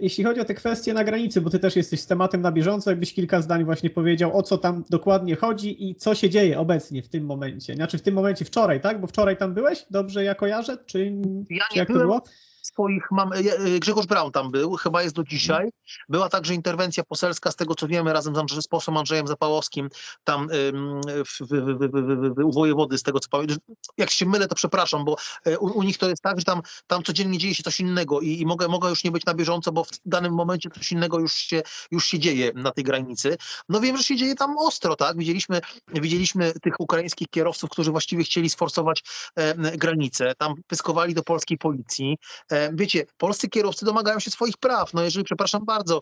jeśli chodzi o te kwestie na granicy, bo ty też jesteś z tematem na bieżąco, jakbyś kilka zdań właśnie powiedział, o co tam dokładnie chodzi i co się dzieje obecnie w tym momencie. Znaczy w tym momencie wczoraj, tak? Bo wczoraj tam byłeś? Dobrze ja kojarzę? Czy, Ja czy jak to byłem, było? Swoich mam. e, Grzegorz Braun tam był, chyba jest do dzisiaj. Była także interwencja poselska, z tego co wiemy, razem z, Andrzej, z posłem Andrzejem Zapałowskim, tam w, w, w, w, u wojewody, z tego co pamiętam. Jak się mylę, to przepraszam, bo e, u, u nich to jest tak, że tam, tam codziennie dzieje się coś innego i, i mogę, mogę już nie być na bieżąco, bo w danym momencie coś innego już się, już się dzieje na tej granicy. No wiem, że się dzieje tam ostro, tak? Widzieliśmy, widzieliśmy tych ukraińskich kierowców, którzy właściwie chcieli sforsować e, granicę, tam pyskowali do polskiej policji. E, Wiecie, polscy kierowcy domagają się swoich praw. No jeżeli, przepraszam bardzo,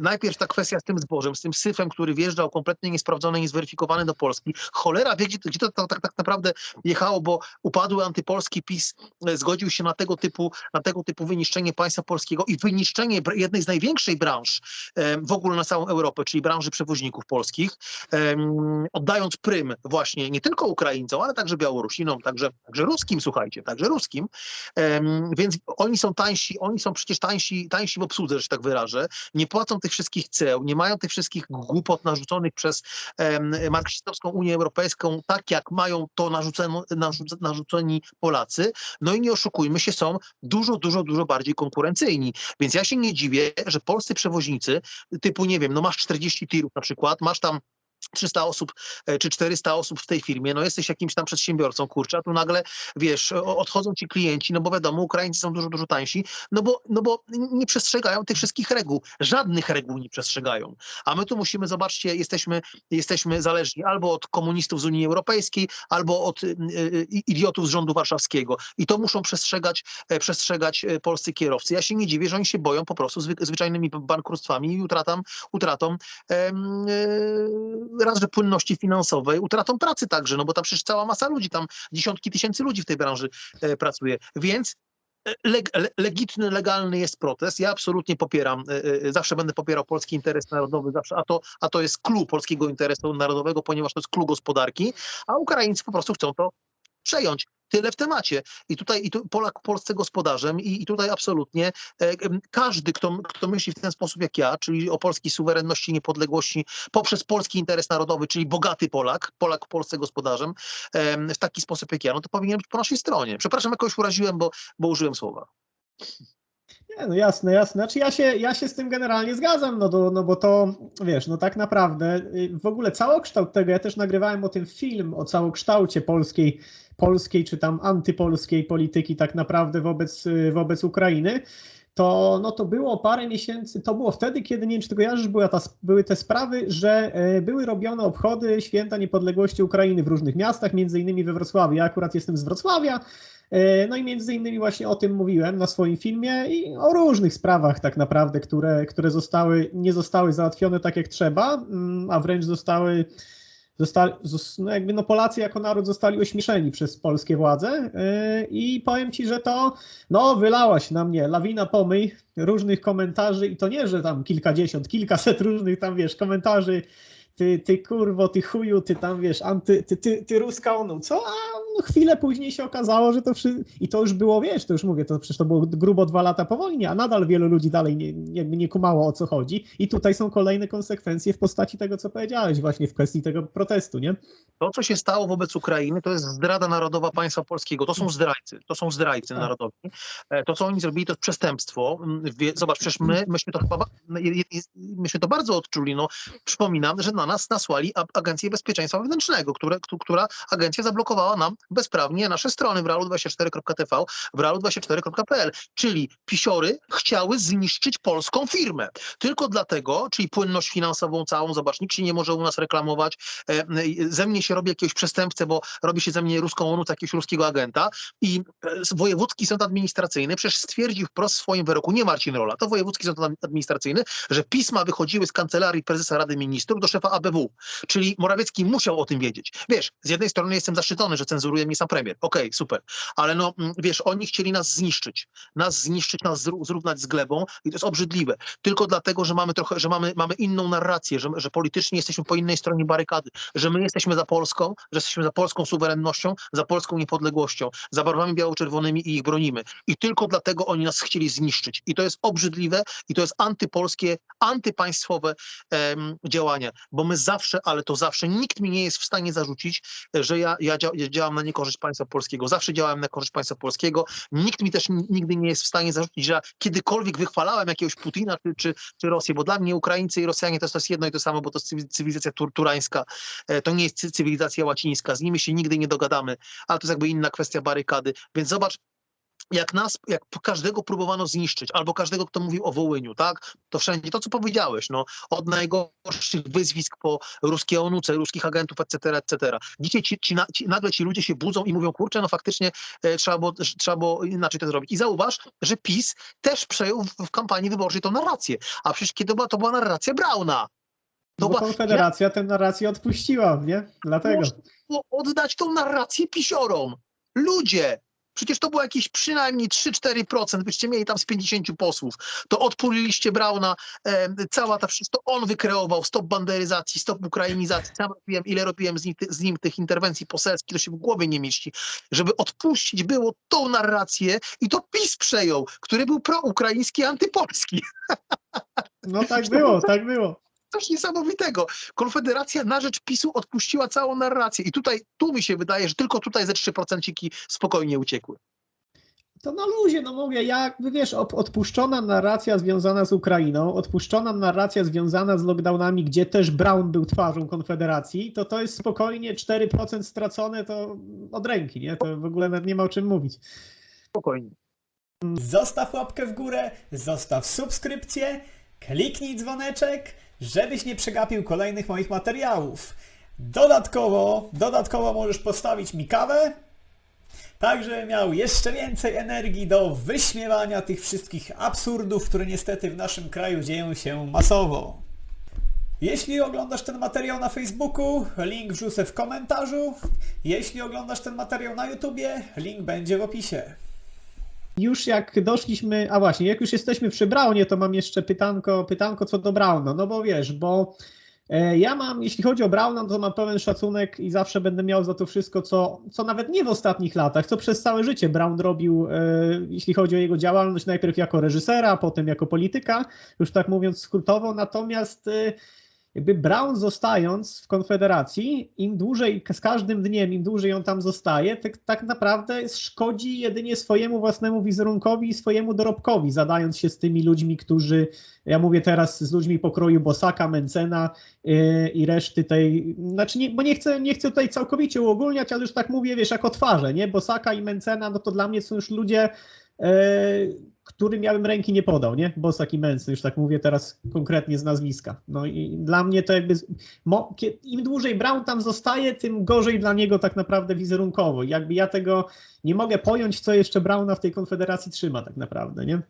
najpierw ta kwestia z tym zbożem, z tym syfem, który wjeżdżał kompletnie niesprawdzony, niezweryfikowany do Polski. Cholera wie, gdzie, to- tak, tak, tak naprawdę jechało, bo upadły antypolski PiS e, zgodził się na tego typu, na tego typu wyniszczenie państwa polskiego i wyniszczenie jednej z największych branż w ogóle na całą Europę, czyli branży przewoźników polskich, oddając prym właśnie nie tylko Ukraińcom, ale także Białorusinom, także, także ruskim, słuchajcie, także ruskim. Więc oni są tańsi, oni są przecież tańsi, tańsi w obsłudze, że się tak wyrażę. Nie płacą tych wszystkich ceł, nie mają tych wszystkich głupot narzuconych przez em, marksistowską Unię Europejską, tak jak mają to narzuceno, narzuc, narzuceni Polacy. No i nie oszukujmy się, są dużo, dużo, dużo bardziej konkurencyjni. Więc ja się nie dziwię, że polscy przewoźnicy, typu, nie wiem, no masz 40 tirów na przykład, masz tam 300 osób e, czy 400 osób w tej firmie, no jesteś jakimś tam przedsiębiorcą, kurczę, a tu nagle, wiesz, odchodzą ci klienci, no bo wiadomo, Ukraińcy są dużo, dużo tańsi, no bo, no bo nie przestrzegają tych wszystkich reguł, żadnych reguł nie przestrzegają. A my tu musimy, zobaczcie, jesteśmy, jesteśmy zależni albo od komunistów z Unii Europejskiej, albo od y, y, idiotów z rządu warszawskiego. I to muszą przestrzegać, e, przestrzegać e, polscy kierowcy. Ja się nie dziwię, że oni się boją po prostu zwy, zwyczajnymi bankructwami i utratą, utratą raz, że płynności finansowej, utratą pracy także, no bo tam przecież cała masa ludzi, tam dziesiątki tysięcy ludzi w tej branży e, pracuje. Więc e, leg, le, legitny, legalny jest protest. Ja absolutnie popieram, e, e, zawsze będę popierał polski interes narodowy, zawsze, a, to, a to jest clue polskiego interesu narodowego, ponieważ to jest clue gospodarki, a Ukraińcy po prostu chcą to przejąć. Tyle w temacie. I tutaj i tu Polak Polsce gospodarzem i, i tutaj absolutnie e, każdy, kto, kto myśli w ten sposób jak ja, czyli o polskiej suwerenności, niepodległości poprzez polski interes narodowy, czyli bogaty Polak, Polak Polsce gospodarzem, em, w taki sposób jak ja, no to powinien być po naszej stronie. Przepraszam, jakoś uraziłem, bo, bo użyłem słowa. Nie, no jasne, jasne. Znaczy ja się, ja się z tym generalnie zgadzam, no, do, no bo to, wiesz, no tak naprawdę y, w ogóle całokształt tego, ja też nagrywałem o tym film, o całokształcie polskiej, polskiej czy tam antypolskiej polityki tak naprawdę wobec, y, wobec Ukrainy, to, no to było parę miesięcy, to było wtedy, kiedy, nie wiem czy ty kojarzysz, była ta, były te sprawy, że e, były robione obchody Święta Niepodległości Ukrainy w różnych miastach, między innymi we Wrocławiu. Ja akurat jestem z Wrocławia, E, No i między innymi właśnie o tym mówiłem na swoim filmie i o różnych sprawach tak naprawdę, które, które zostały, nie zostały załatwione tak jak trzeba, mm, a wręcz zostały, zostali, zos- no jakby no Polacy jako naród zostali ośmieszeni przez polskie władze E, i powiem Ci, że to no wylałaś na mnie lawina pomyj różnych komentarzy i to nie, że tam kilkadziesiąt, kilkaset różnych tam wiesz komentarzy ty, ty kurwo, ty chuju, ty tam wiesz, anty, ty, ty, ty ruska onu, co? A chwilę później się okazało, że to wszystko, i to już było, wiesz, to już mówię, to przecież to było grubo dwa lata po wojnie, a nadal wielu ludzi dalej nie, jakby nie kumało o co chodzi i tutaj są kolejne konsekwencje w postaci tego, co powiedziałeś właśnie w kwestii tego protestu, nie? To, co się stało wobec Ukrainy, to jest zdrada narodowa państwa polskiego. To są zdrajcy, to są zdrajcy Tak. narodowi. E, To, co oni zrobili, to jest przestępstwo. Mm, Zobacz, przecież my, myśmy to chyba, myśmy to bardzo odczuli. No, przypominam, że na nas nasłali Agencję Bezpieczeństwa Wewnętrznego, które, któ- która agencja zablokowała nam bezprawnie nasze strony w realu24.tv, w realu24.pl. Czyli pisiory chciały zniszczyć polską firmę. Tylko dlatego, czyli płynność finansową całą, zobacz, nikt się nie może u nas reklamować, e, e, ze mnie się robi jakiegoś przestępcę, bo robi się ze mnie ruską ONU, jakiegoś ruskiego agenta i e, wojewódzki sąd administracyjny przecież stwierdził wprost w swoim wyroku, nie Marcin Rola, to wojewódzki sąd Ad- administracyjny, że pisma wychodziły z kancelarii prezesa Rady Ministrów do szefa ABW, czyli Morawiecki musiał o tym wiedzieć. Wiesz, z jednej strony jestem zaszczycony, że cenzura nadzoruje mnie sam premier. Okej, super. Ale no, mm, wiesz, oni chcieli nas zniszczyć. Nas zniszczyć, nas zró- zrównać z glebą i to jest obrzydliwe. Tylko dlatego, że mamy trochę, że mamy, mamy inną narrację, że, że politycznie jesteśmy po innej stronie barykady, że my jesteśmy za Polską, że jesteśmy za polską suwerennością, za polską niepodległością, za barwami biało-czerwonymi i ich bronimy. I tylko dlatego oni nas chcieli zniszczyć. I to jest obrzydliwe i to jest antypolskie, antypaństwowe em, działanie, bo my zawsze, ale to zawsze, nikt mi nie jest w stanie zarzucić, że ja, ja, dzia, ja działam na niekorzyść państwa polskiego. Zawsze działałem na korzyść państwa polskiego. Nikt mi też nigdy nie jest w stanie zarzucić, że kiedykolwiek wychwalałem jakiegoś Putina czy, czy, czy Rosję, bo dla mnie Ukraińcy i Rosjanie to jest, jedno i to samo, bo to jest cywi- cywilizacja tur, turańska, e, to nie jest cy- cywilizacja łacińska, z nimi się nigdy nie dogadamy, ale to jest jakby inna kwestia barykady. Więc zobacz, jak nas, jak każdego próbowano zniszczyć, albo każdego, kto mówił o Wołyniu, tak? To wszędzie, to co powiedziałeś, no, od najgorszych wyzwisk po ruskie onuce, ruskich agentów, etc., etc. Dzisiaj ci, ci, ci, nagle ci ludzie się budzą i mówią, kurczę, no faktycznie e, trzeba, było, trzeba było inaczej to zrobić. I zauważ, że PiS też przejął w, w kampanii wyborczej tą narrację. A przecież kiedy była, to była narracja Brauna. No bo Konfederacja tę narrację odpuściła, nie? Dlatego. Można było oddać tą narrację pisiorom. Ludzie! Przecież to było jakieś przynajmniej 3-4%, byście mieli tam z 50 posłów. To odpuliliście Brauna, e, cała ta wszystko, on wykreował stop banderyzacji, stop ukrainizacji. Sam robiłem, ile robiłem z nim, z nim tych interwencji poselskich, to się w głowie nie mieści. Żeby odpuścić było tą narrację i to PiS przejął, który był proukraiński, antypolski. No tak było, tak było. Coś niesamowitego. Konfederacja na rzecz PiSu odpuściła całą narrację. I tutaj, tu mi się wydaje, że tylko tutaj ze 3% spokojnie uciekły. To na luzie, no mówię, jakby wiesz, odpuszczona narracja związana z Ukrainą, odpuszczona narracja związana z lockdownami, gdzie też Brown był twarzą Konfederacji, to to jest spokojnie 4% stracone to od ręki, nie? To w ogóle nawet nie ma o czym mówić. Spokojnie. Zostaw łapkę w górę, zostaw subskrypcję, kliknij dzwoneczek, żebyś nie przegapił kolejnych moich materiałów. Dodatkowo, dodatkowo możesz postawić mi kawę, tak żebym miał jeszcze więcej energii do wyśmiewania tych wszystkich absurdów, które niestety w naszym kraju dzieją się masowo. Jeśli oglądasz ten materiał na Facebooku, link wrzucę w komentarzu. Jeśli oglądasz ten materiał na YouTubie, link będzie w opisie. Już jak doszliśmy, a właśnie, jak już jesteśmy przy Brownie, to mam jeszcze pytanko, pytanko co do Browna, no bo wiesz, bo e, ja mam, jeśli chodzi o Browna, to mam pełen szacunek i zawsze będę miał za to wszystko, co, co nawet nie w ostatnich latach, co przez całe życie Brown robił, e, jeśli chodzi o jego działalność, najpierw jako reżysera, potem jako polityka, już tak mówiąc skrótowo, natomiast e, jakby Brown zostając w Konfederacji, im dłużej, z każdym dniem, im dłużej on tam zostaje, tak, tak naprawdę szkodzi jedynie swojemu własnemu wizerunkowi i swojemu dorobkowi, zadając się z tymi ludźmi, którzy, ja mówię teraz z ludźmi pokroju Bosaka, Mencena yy, i reszty tej, znaczy nie, bo nie chcę, nie chcę tutaj całkowicie uogólniać, ale już tak mówię, wiesz, jako twarze, nie? Bosaka i Mencena, no to dla mnie są już ludzie, którym ja bym ręki nie podał, nie? Bosak i Mencen, już tak mówię teraz konkretnie z nazwiska. No i dla mnie to jakby, mo, im dłużej Brown tam zostaje, tym gorzej dla niego tak naprawdę wizerunkowo. Jakby ja tego nie mogę pojąć, co jeszcze Browna w tej konfederacji trzyma tak naprawdę, nie?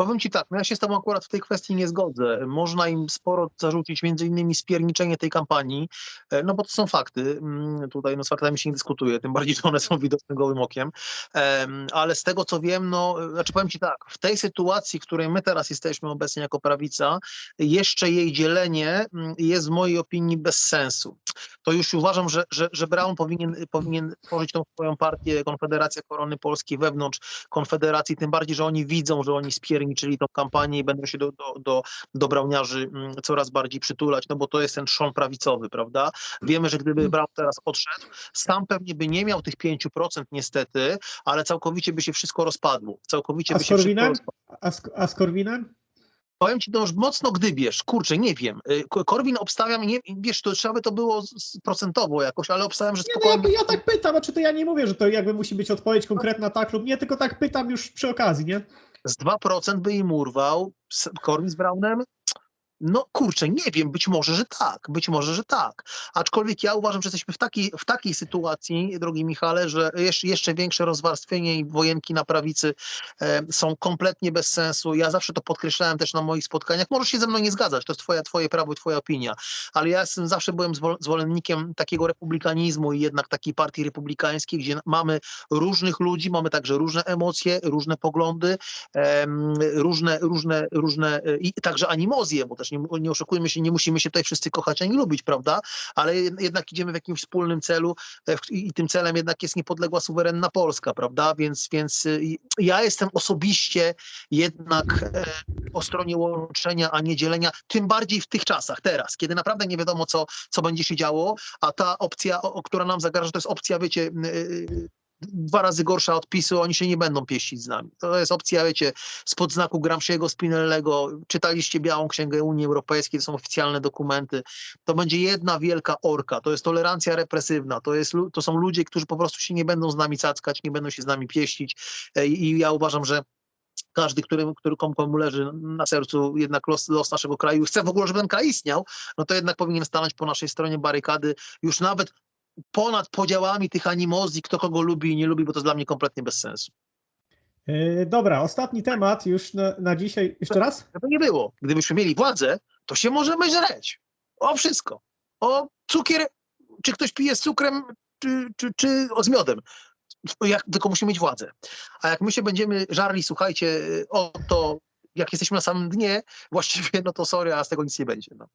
Powiem ci tak, no ja się z tobą akurat w tej kwestii nie zgodzę. Można im sporo zarzucić, między innymi spierniczenie tej kampanii, e, no bo to są fakty. Mm, Tutaj no, z faktami się nie dyskutuje, tym bardziej, że one są widoczne gołym okiem. Em, Ale z tego co wiem, no, znaczy powiem ci tak, w tej sytuacji, w której my teraz jesteśmy obecnie jako prawica, jeszcze jej dzielenie mm, jest w mojej opinii bez sensu. To już uważam, że, że, że Brown powinien, powinien tworzyć tą swoją partię, Konfederacja Korony Polskiej wewnątrz Konfederacji, tym bardziej, że oni widzą, że oni spierniczyli tą kampanię i będą się do, do, do, do mm, coraz bardziej przytulać, no bo to jest ten trzon prawicowy, prawda? Wiemy, że gdyby Brown teraz odszedł, sam pewnie by nie miał tych 5% niestety, ale całkowicie by się wszystko rozpadło. Całkowicie A by się wszystko rozpadło. A z, a z Korwinem? Powiem ci, to już mocno gdybiesz, kurczę, nie wiem. Y, Ko- Korwin obstawiam, nie, wiesz, to trzeba by to było procentowo jakoś, ale obstawiam, że Nie, no spokojnie. jakby ja tak pytam, a czy to ja nie mówię, że to jakby musi być odpowiedź konkretna tak lub nie, tylko tak pytam już przy okazji, nie? z 2% by im urwał. Korwin z Brownem? No kurczę, nie wiem, być może, że tak, być może, że tak. Aczkolwiek ja uważam, że jesteśmy w takiej, w takiej sytuacji, drogi Michale, że jeszcze, jeszcze większe rozwarstwienie i wojenki na prawicy e, są kompletnie bez sensu. Ja zawsze to podkreślałem też na moich spotkaniach. Możesz się ze mną nie zgadzać, to jest twoja, twoje prawo i twoja opinia, ale ja jestem, zawsze byłem zwol- zwolennikiem takiego republikanizmu i jednak takiej partii republikańskiej, gdzie mamy różnych ludzi, mamy także różne emocje, różne poglądy, em, różne, różne, różne e, i także animozje, bo też nie, nie oszukujmy się, nie musimy się tutaj wszyscy kochać ani lubić, prawda? Ale jed- jednak idziemy w jakimś wspólnym celu e, i tym celem jednak jest niepodległa, suwerenna Polska, prawda? Więc, więc y, ja jestem osobiście jednak e, po stronie łączenia, a nie dzielenia, tym bardziej w tych czasach, teraz, kiedy naprawdę nie wiadomo, co, co będzie się działo, a ta opcja, która nam zagraża, to jest opcja, wiecie, y, y, dwa razy gorsza od PiSu, oni się nie będą pieścić z nami. To jest opcja, wiecie, spod znaku Gramsciego, Spinellego. Czytaliście Białą Księgę Unii Europejskiej, to są oficjalne dokumenty. To będzie jedna wielka orka. To jest tolerancja represywna. To, jest, to są ludzie, którzy po prostu się nie będą z nami cackać, nie będą się z nami pieścić. E, I ja uważam, że każdy, który, który komu leży na sercu jednak los, los naszego kraju, chce w ogóle, żeby ten kraj istniał, no to jednak powinien stanąć po naszej stronie barykady, już nawet ponad podziałami tych animozji, kto kogo lubi i nie lubi, bo to jest dla mnie kompletnie bez sensu. Yy, dobra, ostatni temat już na, na dzisiaj. Jeszcze raz? Żeby nie było. Gdybyśmy mieli władzę, to się możemy żreć. O wszystko. O cukier, czy ktoś pije z cukrem, czy, czy, czy z miodem. Jak, tylko musimy mieć władzę. A jak my się będziemy żarli, słuchajcie, o to, jak jesteśmy na samym dnie, właściwie, no to sorry, a z tego nic nie będzie. No.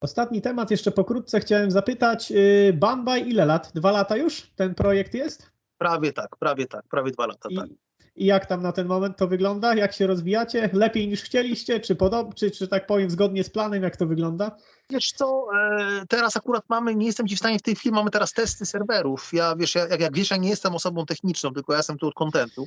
Ostatni temat, jeszcze pokrótce chciałem zapytać. Yy, Bambaj ile lat? Dwa lata już ten projekt jest? Prawie tak, prawie tak, prawie dwa lata, I, tak. I jak tam na ten moment to wygląda? Jak się rozwijacie? Lepiej niż chcieliście? Czy, podob, czy, czy tak powiem zgodnie z planem, jak to wygląda? Wiesz co, e, teraz akurat mamy, nie jestem ci w stanie w tej chwili, mamy teraz testy serwerów. Ja wiesz, ja, jak, jak wiesz, ja nie jestem osobą techniczną, tylko ja jestem tu od kontentu.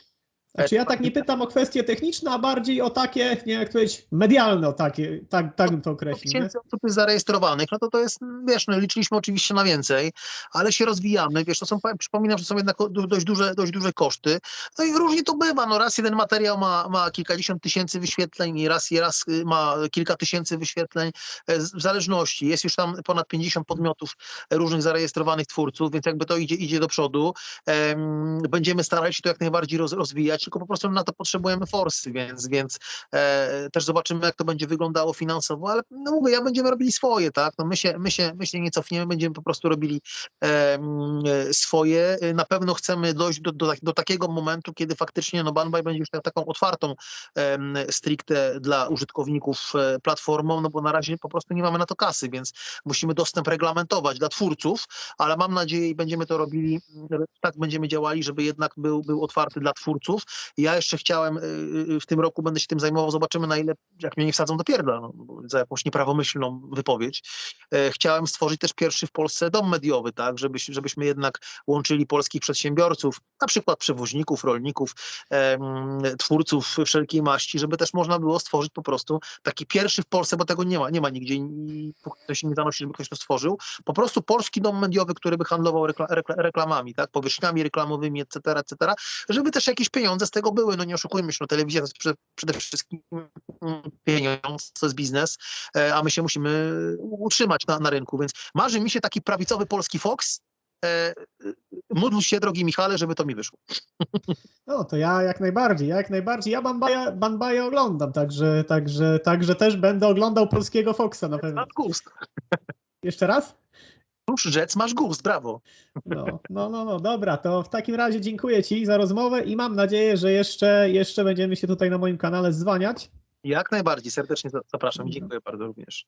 Znaczy ja tak nie pytam o kwestie techniczne, a bardziej o takie, nie jak powiedzieć, medialne, o takie, tak, tak bym to określił. Tysięcy osób jest zarejestrowanych, no to to jest, wiesz, no liczyliśmy oczywiście na więcej, ale się rozwijamy, wiesz, to są, przypominam, że są jednak dość duże, dość duże koszty, no i różnie to bywa, no raz jeden materiał ma, ma kilkadziesiąt tysięcy wyświetleń i raz, i raz y, ma kilka tysięcy wyświetleń, e, w zależności, jest już tam ponad 50 podmiotów różnych zarejestrowanych twórców, więc jakby to idzie, idzie do przodu, Em, będziemy starali się to jak najbardziej roz, tylko po prostu na to potrzebujemy forsy, więc, więc e, też zobaczymy, jak to będzie wyglądało finansowo, ale no mówię, ja będziemy robili swoje, tak, no my się, my się, my się nie cofniemy, będziemy po prostu robili em, e, swoje, na pewno chcemy dojść do, do, do takiego momentu, kiedy faktycznie no Banbaj będzie już tak- taką otwartą em, stricte dla użytkowników e, platformą, no bo na razie po prostu nie mamy na to kasy, więc musimy dostęp reglamentować dla twórców, ale mam nadzieję i będziemy to robili, tak będziemy działali, żeby jednak był, był otwarty dla twórców. Ja jeszcze chciałem, y, y, w tym roku będę się tym zajmował, zobaczymy na ile, jak mnie nie wsadzą do pierdla, no, za jakąś nieprawomyślną wypowiedź. E, Chciałem stworzyć też pierwszy w Polsce dom mediowy, tak, żebyś, żebyśmy jednak łączyli polskich przedsiębiorców, na przykład przewoźników, rolników, twórców wszelkiej maści, żeby też można było stworzyć po prostu taki pierwszy w Polsce, bo tego nie ma, nie ma nigdzie póki to się nie zanosi, żeby ktoś to stworzył, po prostu polski dom mediowy, który by handlował rekla, rekla, reklamami, tak, powierzchniami reklamowymi, etc., etc., żeby też jakieś pieniądze z tego były. No nie oszukujmy się, no telewizja to jest prze, przede wszystkim pieniądz, to jest biznes, e, a my się musimy utrzymać na, na rynku, więc marzy mi się taki prawicowy polski Fox. E, e, módl się, drogi Michale, żeby to mi wyszło. No to ja jak najbardziej, ja jak najbardziej. Ja Bambaja, Bambaja oglądam, także, także, także też będę oglądał polskiego Foxa na pewno. Jeszcze raz? Rusz rzec, masz gust, brawo. No, no, no, no, dobra, to w takim razie dziękuję Ci za rozmowę i mam nadzieję, że jeszcze, jeszcze będziemy się tutaj na moim kanale zwaniać. Jak najbardziej, serdecznie za- zapraszam i dziękuję bardzo również.